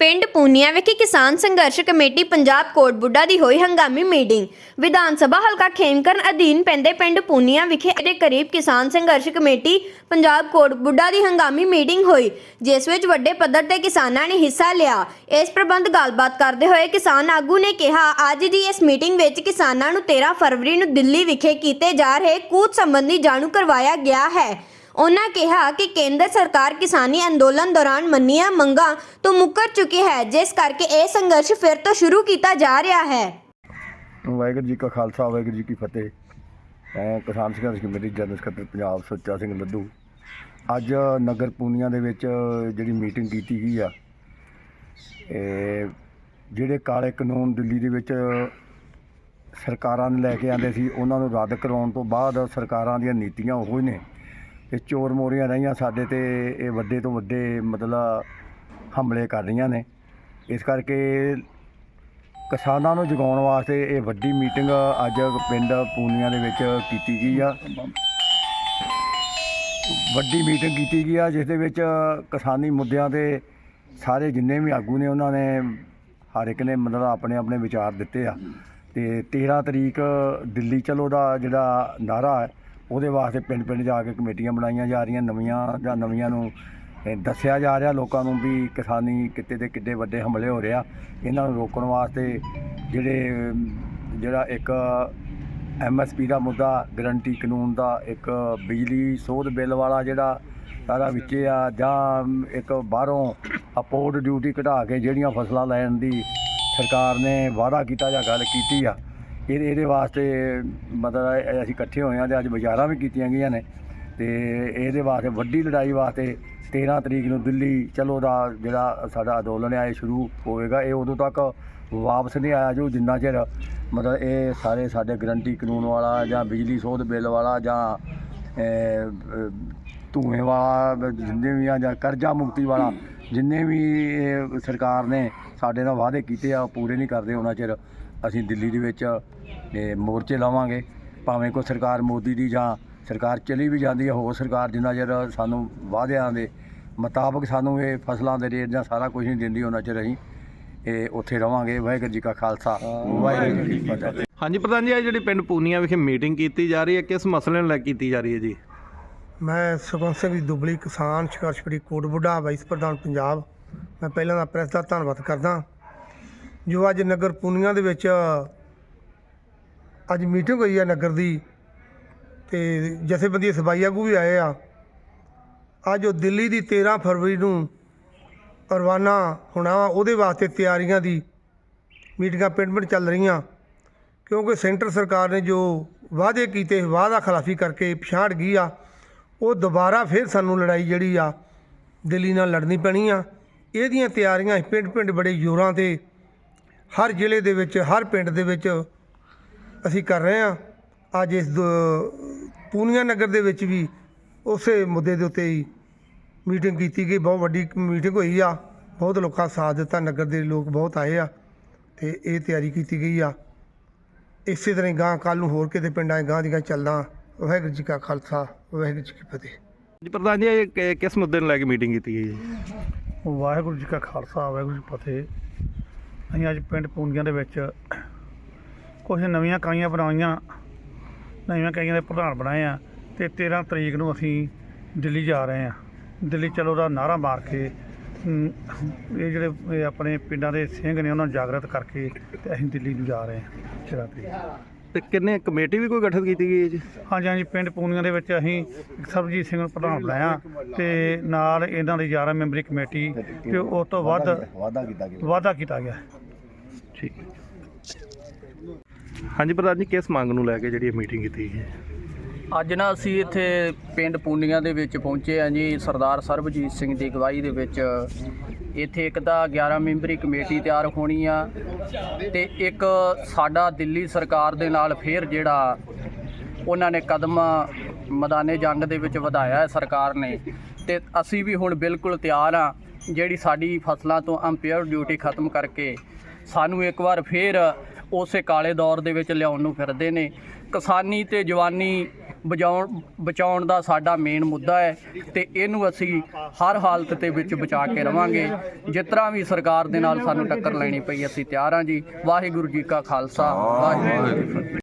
ਪਿੰਡ ਪੂਨੀਆ ਵਿਖੇ ਕਿਸਾਨ ਸੰਘਰਸ਼ ਕਮੇਟੀ ਪੰਜਾਬ ਕੋਟ ਬੁੱਢਾ ਦੀ ਹੋਈ ਹੰਗਾਮੀ ਮੀਟਿੰਗ। ਵਿਧਾਨ ਸਭਾ ਹਲਕਾ ਖੇਮਕਰਨ ਅਧੀਨ ਪੈਂਦੇ ਪਿੰਡ ਪੂਨੀਆ ਵਿਖੇ ਦੇ ਕਰੀਬ ਕਿਸਾਨ ਸੰਘਰਸ਼ ਕਮੇਟੀ ਪੰਜਾਬ ਕੋਟ ਬੁੱਢਾ ਦੀ ਹੰਗਾਮੀ ਮੀਟਿੰਗ ਹੋਈ, ਜਿਸ ਵਿੱਚ ਵੱਡੇ ਪੱਧਰ ਤੇ ਕਿਸਾਨਾਂ ਨੇ ਹਿੱਸਾ ਲਿਆ। ਇਸ ਪ੍ਰਬੰਧ ਗੱਲਬਾਤ ਕਰਦੇ ਹੋਏ ਕਿਸਾਨ ਆਗੂ ਨੇ ਕਿਹਾ, ਅੱਜ ਦੀ ਇਸ ਮੀਟਿੰਗ ਵਿੱਚ ਕਿਸਾਨਾਂ ਨੂੰ 13 ਫਰਵਰੀ ਨੂੰ ਦਿੱਲੀ ਵਿਖੇ ਕੀਤੇ ਜਾ ਰਹੇ ਕੂਚ ਸੰਬੰਧੀ ਜਾਣੂ ਕਰਵਾਇਆ ਗਿਆ ਹੈ। ਉਹਨਾਂ ਕਿਹਾ ਕਿ ਕੇਂਦਰ ਸਰਕਾਰ ਕਿਸਾਨੀ ਅੰਦੋਲਨ ਦੌਰਾਨ ਮੰਨੀਆਂ ਮੰਗਾਂ ਤੋਂ ਮੁੱਕਰ ਚੁੱਕੀ ਹੈ, ਜਿਸ ਕਰਕੇ ਇਹ ਸੰਘਰਸ਼ ਫਿਰ ਤੋਂ ਸ਼ੁਰੂ ਕੀਤਾ ਜਾ ਰਿਹਾ ਹੈ। ਵਾਹਿਗੁਰੂ ਜੀ ਕਾ ਖਾਲਸਾ, ਵਾਹਿਗੁਰੂ ਜੀ ਕੀ ਫਤਿਹ। ਮੈਂ ਕਿਸਾਨ ਸੰਘਰਸ਼ ਕਮੇਟੀ ਜਨਰਲ ਸਕੱਤਰ ਪੰਜਾਬ ਸੁੱਚਾ ਸਿੰਘ ਲੱਧੂ ਅੱਜ ਨਗਰ ਪੂਨੀਆਂ ਦੇ ਵਿੱਚ ਜਿਹੜੀ ਮੀਟਿੰਗ ਕੀਤੀ ਗਈ ਆ, ਇਹ ਜਿਹੜੇ ਕਾਲੇ ਕਾਨੂੰਨ ਦਿੱਲੀ ਦੇ ਵਿੱਚ ਸਰਕਾਰਾਂ ਨੇ ਲੈ ਕੇ ਆਂਦੇ ਸੀ, ਉਹਨਾਂ ਨੂੰ ਰੱਦ ਕਰਾਉਣ ਤੋਂ ਬਾਅਦ ਸਰਕਾਰਾਂ ਦੀਆਂ ਨੀਤੀਆਂ ਉਹ ਹੀ ਨੇ। ਤੇ ਚੋਰ ਮੋਰੀਆਂ ਰਹੀਆਂ ਸਾਡੇ ਤੇ, ਇਹ ਵੱਡੇ ਤੋਂ ਵੱਡੇ ਮਤਲਬ ਹਮਲੇ ਕਰ ਰਹੀਆਂ ਨੇ। ਇਸ ਕਰਕੇ ਕਿਸਾਨਾਂ ਨੂੰ ਜਗਾਉਣ ਵਾਸਤੇ ਇਹ ਵੱਡੀ ਮੀਟਿੰਗ ਅੱਜ ਪਿੰਡ ਪੂਨੀਆਂ ਦੇ ਵਿੱਚ ਕੀਤੀ ਗਈ ਆ। ਵੱਡੀ ਮੀਟਿੰਗ ਕੀਤੀ ਗਈ ਆ, ਜਿਸ ਦੇ ਵਿੱਚ ਕਿਸਾਨੀ ਮੁੱਦਿਆਂ ਤੇ ਸਾਰੇ ਜਿੰਨੇ ਵੀ ਆਗੂ ਨੇ, ਉਹਨਾਂ ਨੇ ਹਰ ਇੱਕ ਨੇ ਮਤਲਬ ਆਪਣੇ ਆਪਣੇ ਵਿਚਾਰ ਦਿੱਤੇ ਆ। ਤੇ 13 ਤਰੀਕ ਦਿੱਲੀ ਚਲੋ ਦਾ ਜਿਹੜਾ ਨਾਰਾ ਹੈ ਉਹਦੇ ਵਾਸਤੇ ਪਿੰਡ ਪਿੰਡ ਜਾ ਕੇ ਕਮੇਟੀਆਂ ਬਣਾਈਆਂ ਜਾ ਰਹੀਆਂ, ਨਵੀਆਂ ਜਾਂ ਨਵੀਆਂ ਨੂੰ ਦੱਸਿਆ ਜਾ ਰਿਹਾ ਲੋਕਾਂ ਨੂੰ ਵੀ ਕਿਸਾਨੀ ਕਿਤੇ ਦੇ ਕਿੱਡੇ ਵੱਡੇ ਹਮਲੇ ਹੋ ਰਿਹਾ ਇਹਨਾਂ ਨੂੰ ਰੋਕਣ ਵਾਸਤੇ ਜਿਹੜੇ, ਜਿਹੜਾ ਇੱਕ ਐਮਐਸਪੀ ਦਾ ਮੁੱਦਾ, ਗਰੰਟੀ ਕਾਨੂੰਨ ਦਾ ਇੱਕ ਬਿਜਲੀ ਸੋਧ ਬਿੱਲ ਵਾਲਾ ਜਿਹੜਾ ਸਾਰਾ ਵਿੱਚ ਆ, ਜਾਂ ਇੱਕ ਬਾਹਰੋਂ ਅਪੋਰਟ ਡਿਊਟੀ ਘਟਾ ਕੇ ਜਿਹੜੀਆਂ ਫਸਲਾਂ ਲੈਣ ਦੀ ਸਰਕਾਰ ਨੇ ਵਾਅਦਾ ਕੀਤਾ ਜਾਂ ਗੱਲ ਕੀਤੀ ਆ ਇਹਦੇ ਇਹਦੇ ਵਾਸਤੇ ਮਤਲਬ ਅਸੀਂ ਇਕੱਠੇ ਹੋਏ ਹਾਂ ਤੇ ਅੱਜ ਬਾਜ਼ਾਰਾਂ ਵੀ ਕੀਤੀਆਂ ਗਈਆਂ ਨੇ ਤੇ ਇਹਦੇ ਵਾਸਤੇ ਵੱਡੀ ਲੜਾਈ ਵਾਸਤੇ 13 ਤਰੀਕ ਨੂੰ ਦਿੱਲੀ ਚਲੋ ਦਾ ਜਿਹੜਾ ਸਾਡਾ ਅੰਦੋਲਨ ਹੈ ਇਹ ਸ਼ੁਰੂ ਹੋਵੇਗਾ ਇਹ ਉਦੋਂ ਤੱਕ ਵਾਪਸ ਨਹੀਂ ਆਇਆ ਜੋ ਜਿੰਨਾ ਚਿਰ ਮਤਲਬ ਇਹ ਸਾਰੇ ਸਾਡੇ ਗਰੰਟੀ ਕਾਨੂੰਨ ਵਾਲਾ ਜਾਂ ਬਿਜਲੀ ਸੋਧ ਬਿੱਲ ਵਾਲਾ ਜਾਂ ਅਹ, ਧੂਏ ਵਾਲਾ ਜਿੰਨੇ ਵੀ ਆ ਜਾਂ ਕਰਜ਼ਾ ਮੁਕਤੀ ਵਾਲਾ ਜਿੰਨੇ ਵੀ ਇਹ ਸਰਕਾਰ ਨੇ ਸਾਡੇ ਨਾਲ ਵਾਅਦੇ ਕੀਤੇ ਆ ਉਹ ਪੂਰੇ ਨਹੀਂ ਕਰਦੇ ਉਹਨਾਂ ਚਿਰ ਅਸੀਂ ਦਿੱਲੀ ਦੇ ਵਿੱਚ ਇਹ ਮੋਰਚੇ ਲਾਵਾਂਗੇ ਭਾਵੇਂ ਕੋਈ ਸਰਕਾਰ ਮੋਦੀ ਦੀ ਜਾਂ ਸਰਕਾਰ ਚਲੀ ਵੀ ਜਾਂਦੀ ਹੈ ਹੋਰ ਸਰਕਾਰ ਜਿੰਨਾ ਚਿਰ ਸਾਨੂੰ ਵਾਅਦਿਆਂ ਦੇ ਮੁਤਾਬਕ ਸਾਨੂੰ ਇਹ ਫਸਲਾਂ ਦੇ ਰੇਟ ਜਾਂ ਸਾਰਾ ਕੁਝ ਨਹੀਂ ਦਿੰਦੀ ਉਹਨਾਂ ਚਿਰ ਅਸੀਂ ਇਹ ਉੱਥੇ ਰਵਾਂਗੇ। ਵਾਹਿਗੁਰੂ ਜੀ ਕਾ ਖਾਲਸਾ। ਵਾਹਿਗੁਰੂ ਜੀ ਕੀ ਫਤਿਹ। ਹਾਂਜੀ ਪ੍ਰਧਾਨ ਜੀ ਇਹ ਜਿਹੜੀ ਪਿੰਡ ਪੂਨੀਆ ਵਿਖੇ ਮੀਟਿੰਗ ਕੀਤੀ ਜਾ ਰਹੀ ਹੈ ਕਿਸ ਮਸਲੇ ਨੂੰ ਲੈ ਕੀਤੀ ਜਾ ਰਹੀ ਹੈ ਜੀ? ਮੈਂ ਸੁਖਵੰਤ ਸਿੰਘ ਦੀ ਦੁਬਲੀ ਕਿਸਾਨ ਸੰਘਰਸ਼ ਕਮੇਟੀ ਕੋਟ ਬੁੱਢਾ ਵਾਈਸ ਪ੍ਰਧਾਨ ਪੰਜਾਬ। ਮੈਂ ਪਹਿਲਾਂ ਦਾ ਪ੍ਰੈਸ ਦਾ ਧੰਨਵਾਦ ਕਰਦਾ। ਜੋ ਅੱਜ ਨਗਰ ਪੂਨੀਆਂ ਦੇ ਵਿੱਚ ਅੱਜ ਮੀਟਿੰਗ ਹੋਈ ਆ ਨਗਰ ਦੀ ਤੇ ਜਥੇਬੰਦੀ ਸਬਾਈ ਆਗੂ ਵੀ ਆਏ ਆ। ਅੱਜ ਉਹ ਦਿੱਲੀ ਦੀ 13 ਫਰਵਰੀ ਨੂੰ ਰਵਾਨਾ ਹੋਣਾ ਵਾ, ਉਹਦੇ ਵਾਸਤੇ ਤਿਆਰੀਆਂ ਦੀ ਮੀਟਿੰਗਾਂ ਪਿੰਡ ਪਿੰਡ ਚੱਲ ਰਹੀਆਂ। ਕਿਉਂਕਿ ਸੈਂਟਰ ਸਰਕਾਰ ਨੇ ਜੋ ਵਾਅਦੇ ਕੀਤੇ, ਵਾਅਦਾ ਖਿਲਾਫੀ ਕਰਕੇ ਪਛਾੜ ਗਈ ਆ, ਉਹ ਦੁਬਾਰਾ ਫਿਰ ਸਾਨੂੰ ਲੜਾਈ ਜਿਹੜੀ ਆ, ਦਿੱਲੀ ਨਾਲ ਲੜਨੀ ਪੈਣੀ ਆ। ਇਹਦੀਆਂ ਤਿਆਰੀਆਂ ਪਿੰਡ ਪਿੰਡ ਬੜੇ ਜ਼ੋਰਾਂ ਤੇ, ਹਰ ਜ਼ਿਲ੍ਹੇ ਦੇ ਵਿੱਚ, ਹਰ ਪਿੰਡ ਦੇ ਵਿੱਚ ਅਸੀਂ ਕਰ ਰਹੇ ਆ ਅੱਜ ਇਸ ਦ- ਪੂਨੀਆ ਨਗਰ ਦੇ ਵਿੱਚ ਵੀ ਉਸੇ ਮੁੱਦੇ ਦੇ ਉੱਤੇ ਹੀ ਮੀਟਿੰਗ ਕੀਤੀ ਗਈ। ਬਹੁਤ ਵੱਡੀ ਮੀਟਿੰਗ ਹੋਈ ਆ। ਬਹੁਤ ਲੋਕਾਂ ਸਾਥ ਦਿੱਤਾ। ਨਗਰ ਦੇ ਲੋਕ ਬਹੁਤ ਆਏ ਆ ਤੇ ਇਹ ਤਿਆਰੀ ਕੀਤੀ ਗਈ ਆ। ਇਸੇ ਤਰ੍ਹਾਂ ਗਾਂ ਕੱਲ ਨੂੰ ਹੋਰ ਕਿਤੇ ਪਿੰਡਾਂ ਗਾਂ ਦੀ ਗਾਂ ਚੱਲਦਾ। ਵਾਹਿਗੁਰੂ ਜੀ ਕਾ ਖਾਲਸਾ ਵਾਹਿਗੁਰੂ ਜੀ ਕੀ ਫਤਿਹ। ਜੀ ਪ੍ਰਧਾਨ ਜੀ ਇਹ ਕਿਸ ਮੁੱਦੇ ਨੂੰ ਲੈ ਕੇ ਮੀਟਿੰਗ ਕੀਤੀ ਗਈ ਹੈ ਵਾਹਿਗੁਰੂ ਜੀ ਕਾ ਖਾਲਸਾ ਵਾਹਿਗੁਰੂ ਜੀ ਕੀ ਫਤਿਹ। ਅਸੀਂ ਅੱਜ ਪਿੰਡ ਪੂੰਡੀਆਂ ਦੇ ਵਿੱਚ ਕੁਝ ਨਵੀਆਂ ਕਾਈਆਂ ਬਣਾਈਆਂ ਨਵੀਆਂ ਕਾਈਆਂ ਦੇ ਪ੍ਰਧਾਨ ਬਣਾਏ ਆ ਤੇ 13 ਤਰੀਕ ਨੂੰ ਅਸੀਂ ਦਿੱਲੀ ਜਾ ਰਹੇ ਆ। ਦਿੱਲੀ ਚਲੋ ਦਾ ਨਾਰਾ ਮਾਰ ਕੇ ਇਹ ਜਿਹੜੇ ਆਪਣੇ ਪਿੰਡਾਂ ਦੇ ਸਿੰਘ ਨੇ ਉਹਨਾਂ ਨੂੰ ਜਾਗਰਤ ਕਰਕੇ ਤੇ ਅਸੀਂ ਦਿੱਲੀ ਨੂੰ ਜਾ ਰਹੇ ਹਾਂ 13 ਤਰੀਕ। ਤੇ ਕਿੰਨੇ ਕਮੇਟੀ ਵੀ ਕੋਈ ਗਠਿਤ ਕੀਤੀ ਗਈ ਹੈ ਜੀ? ਹਾਂਜੀ ਹਾਂਜੀ ਪਿੰਡ ਪੂਨੀਆਂ ਦੇ ਵਿੱਚ ਅਸੀਂ ਸਰਬਜੀਤ ਸਿੰਘ ਨੂੰ ਪ੍ਰਧਾਨ ਬਣਾਇਆ ਤੇ ਨਾਲ ਇਹਨਾਂ ਦੀ 11 ਮੈਂਬਰੀ ਕਮੇਟੀ ਤੇ ਉਸ ਤੋਂ ਵੱਧ ਵਾਅਦਾ ਕੀਤਾ ਗਿਆ। ਵਾਅਦਾ ਕੀਤਾ ਗਿਆ। ਠੀਕ ਹਾਂਜੀ ਪ੍ਰਧਾਨ ਜੀ, ਕਿਸ ਮੰਗ ਨੂੰ ਲੈ ਕੇ ਜਿਹੜੀ ਮੀਟਿੰਗ ਕੀਤੀ ਹੈ? ਅੱਜ ਨਾ ਅਸੀਂ ਇੱਥੇ ਪਿੰਡ ਪੂਨੀਆਂ ਦੇ ਵਿੱਚ ਪਹੁੰਚੇ ਹਾਂ ਜੀ, ਸਰਦਾਰ ਸਰਬਜੀਤ ਸਿੰਘ ਦੀ ਅਗਵਾਈ ਦੇ ਵਿੱਚ। ਇੱਥੇ ਇੱਕ ਤਾਂ 11 ਮੈਂਬਰੀ ਕਮੇਟੀ ਤਿਆਰ ਹੋਣੀ ਆ ਤੇ ਇੱਕ ਸਾਡਾ ਦਿੱਲੀ ਸਰਕਾਰ ਦੇ ਨਾਲ ਫੇਰ ਜਿਹੜਾ ਉਹਨਾਂ ਨੇ ਕਦਮ ਮੈਦਾਨੇ ਜੰਗ ਦੇ ਵਿੱਚ ਵਧਾਇਆ ਹੈ ਸਰਕਾਰ ਨੇ। ਤੇ ਅਸੀਂ ਵੀ ਹੁਣ ਬਿਲਕੁਲ ਤਿਆਰ ਆ ਜਿਹੜੀ ਸਾਡੀ ਫਸਲਾਂ ਤੋਂ ਅੰਪੇਅਰ ਡਿਊਟੀ ਖਤਮ ਕਰਕੇ ਸਾਨੂੰ ਇੱਕ ਵਾਰ ਫੇਰ ਉਸੇ ਕਾਲੇ ਦੌਰ ਦੇ ਵਿੱਚ ਲਿਆਉਣ ਨੂੰ ਫਿਰਦੇ ਨੇ। ਕਿਸਾਨੀ ਤੇ ਜਵਾਨੀ ਬਚਾਉਣ ਬਚਾਉਣ ਦਾ ਸਾਡਾ ਮੇਨ ਮੁੱਦਾ ਹੈ ਤੇ ਇਹਨੂੰ ਅਸੀਂ ਹਰ ਹਾਲਤ ਦੇ ਵਿੱਚ ਬਚਾ ਕੇ ਰਵਾਂਗੇ। ਜਿਸ ਤਰ੍ਹਾਂ ਵੀ ਸਰਕਾਰ ਦੇ ਨਾਲ ਸਾਨੂੰ ਟੱਕਰ ਲੈਣੀ ਪਈ, ਅਸੀਂ ਤਿਆਰ ਹਾਂ ਜੀ। ਵਾਹਿਗੁਰੂ ਜੀ ਕਾ ਖਾਲਸਾ, ਵਾਹਿਗੁਰੂ ਜੀ ਕੀ ਫਤਿਹ।